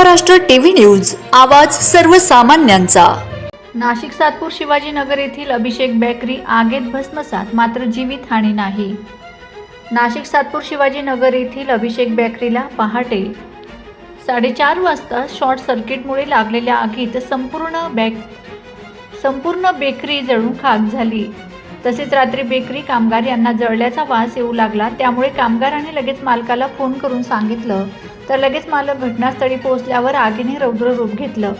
Maharashtra TV news आवाज सर्वसामान्यांचा. नाशिक सातपूर शिवाजीनगर येथील अभिषेक बेकरी आगेत भस्मसात मात्र जीवित हानी नाही. नाशिक सातपूर शिवाजीनगर येथील अभिषेक बेकरीला पहाटे साडेचार वाजता शॉर्ट सर्किटमुळे लागलेल्या आगीत संपूर्ण बॅक संपूर्ण बेकरी जळून खाक झाली. तसेच रात्री बेकरी कामगार यांना जळल्याचा वास येऊ लागला त्यामुळे कामगारांनी लगेच मालकाला फोन करून सांगितलं तर लगेच मालक घटनास्थळी पोहोचल्यावर आगीने रौद्र रूप घेतलं.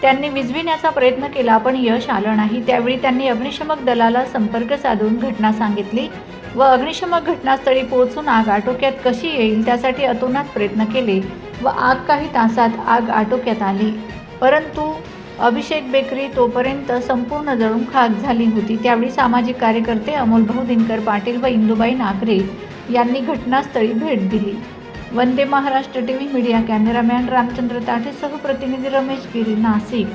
त्यांनी विजविण्याचा प्रयत्न केला पण यश आलं नाही. त्यावेळी त्यांनी अग्निशमक दलाला संपर्क साधून घटना सांगितली व अग्निशमक घटनास्थळी पोहोचून आग आटोक्यात कशी येईल त्यासाठी अतोनात प्रयत्न केले व आग काही तासात आग आटोक्यात आली. परंतु अभिषेक बेकरी तोपर्यंत संपूर्ण जळून खाक झाली होती. त्यावेळी सामाजिक कार्यकर्ते अमोलभाऊ दिनकर पाटील व इंदुबाई नागरे यांनी घटनास्थळी भेट दिली. Vande Maharashtra TV media cameraman Ramchandra Tathe सहप्रतिनिधी Ramesh Giri Nashik.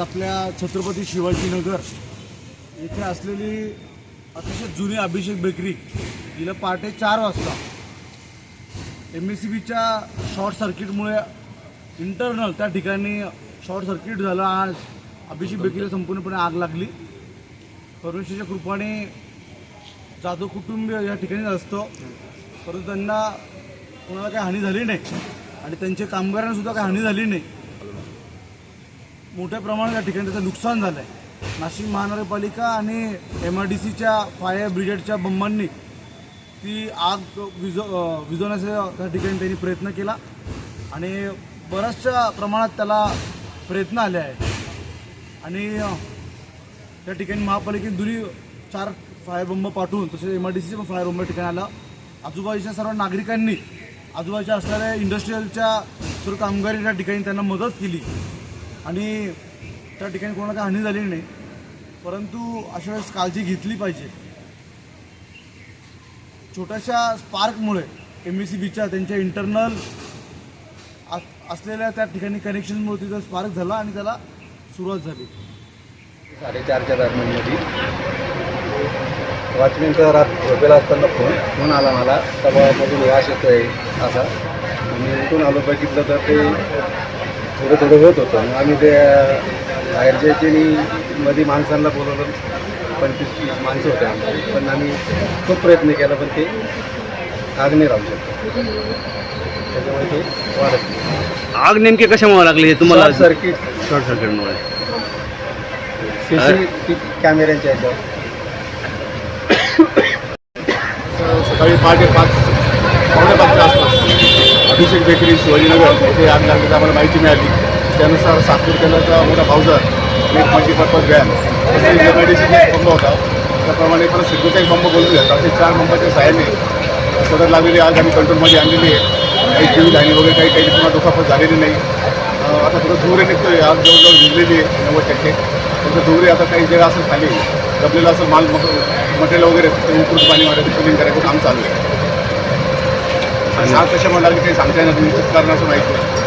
आपल्या छत्रपती शिवाजीनगर येथे असलेली अतिशय जुनी अभिषेक बेकरी हिला पहाटे चार वाजता एम एस सी बीच्या शॉर्ट सर्किटमुळे इंटरनल त्या ठिकाणी शॉर्ट सर्किट झालं. आज अभिषेक बेकरीला संपूर्णपणे आग लागली. परमेश्वरच्या कृपाने जाधव कुटुंबीय या ठिकाणी असतो. परंतु त्यांना कोणाला काही हानी झाली नाही आणि त्यांच्या कामगारांना सुद्धा काही हानी झाली नाही. मोठ्या प्रमाणात या ठिकाणी त्याचं नुकसान झालं आहे नाशिक महानगरपालिका आणि एम आर डी सीच्या फायर ब्रिगेडच्या बंबांनी ती आग विझ विजवण्याचा विझवण्याचा त्या ठिकाणी त्यांनी प्रयत्न केला. आणि बऱ्याचशा प्रमाणात त्याला प्रयत्न आले आहे आणि त्या ठिकाणी महापालिकेने दुरी चार फायर बंब पाठवून तसेच एम आर डी सीचे पण फायर बंब ठिकाणी आला. आजूबाजूच्या सर्व नागरिकांनी आजूबाजूच्या असणाऱ्या इंडस्ट्रीयलच्या सर्व कामगारी त्या ठिकाणी त्यांना मदत केली. आणि त्या ठिकाणी कोणाला हानी झाली नाही. परंतु अशा वेळेस काळजी घेतली पाहिजे. छोट्याशा स्पार्कमुळे एम एस सी बीच्या त्यांच्या इंटरनल असलेल्या त्या ठिकाणी कनेक्शनमुळे तिथं स्पार्क झाला आणि त्याला सुरुवात झाली. साडेचारच्या दरम्यानमध्ये वॉचमॅनचा रात झोपेला असताना फोन फोन आला मला. सभामधून वास येतोय असा. मी उठून आलो बघितलं तर ते थोडं थोडं होत होतं. मग आम्ही ते बाहेरच्या मध्ये माणसांना बोलवलं पंचवीस तीस माणसं होते आमची. पण आम्ही खूप प्रयत्न केला पण ते आग नाही राहू शकतो. त्याच्यामुळे ते वाढत नाही. आग नेमकी कशामुळे लागली हे तुम्हाला? Short circuit. शॉर्ट सर्किटमुळे. सी सी कॅमेऱ्यांच्या ह्याच्यावर सकाळी पहाटे पाच पावणे पाचच्या आसपास. अभिषेक बेकरी शिवाजीनगर येथे आग लागल्याची आम्हाला माहिती मिळाली. त्यानुसार सातपूर केंद्राचा मोठा भाऊजर एक मल्टीपर्पज व्हॅन तसेच एम आय डी बंब होता. त्याप्रमाणे परत सिद्धूचा एक बंब बोलून घ्या असे चार बंबाच्या सहाय्याने सदर लागलेली आग आम्ही कंट्रोलमध्ये आणलेली आहे. काही जीवितहानी वगैरे काही काही पुन्हा दुखापत झालेली नाही. आता थोडं धुवरे निघतोय आग जवळजवळ भिजलेली आहे नव्वद टक्के. त्याचं धुवरे आता काही जे असं खाली दबलेलं असं माल मटेरियल वगैरे ते उकरून पाणी मारायचं फिलिंग करायचं काम चालू आहे. आग कशामुळे लागली काही सांगता येणार निश्चित कारण असं माहिती नाही.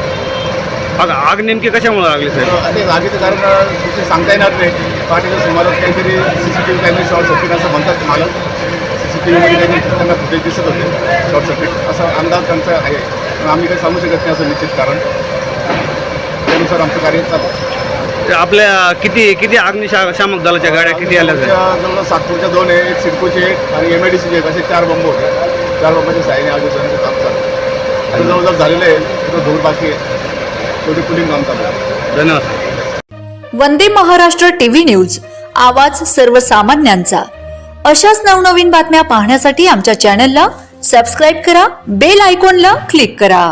आग आग नेमकी कशामुळे लागली साहेब? तर ते जागेचं कारण तिथे सांगता येणार नाही. पहाटेच्या सुमारास काहीतरी सी सी टी व्ही कॅमेरे शॉर्ट सर्किट असं म्हणतात मला सी सी टी व्हीमध्ये काहीतरी त्यांना फुटेज दिसत होते शॉर्ट सर्किट असा अंदाज त्यांचा आहे. पण आम्ही काही सांगू शकत नाही असं निश्चित कारण. त्यानुसार आमचं कार्य चालू आहे. ते आपल्या किती किती अग्निशामक दलाच्या गाड्या किती आल्या साहेब? आमच्या जवळ सातपूरच्या दोन आहे एक सिडकोचे एक आणि एम आय डी सीचे एक असे चार बंब होते. चार बंबाच्या साह्याने आज त्यांचं काम चालू आहे. आता जवळजवळ झालेलं आहे. तिथं धूर बाकी आहे. तेवढी कुलिंग काम चालू आहे. धन्यवाद. वंदे महाराष्ट्र टीव्ही न्यूज आवाज सर्वसामान्यांचा. अशाच नवनवीन बातम्या पाहण्यासाठी आमच्या चॅनलला सबस्क्राईब करा बेल आयकॉनला क्लिक करा.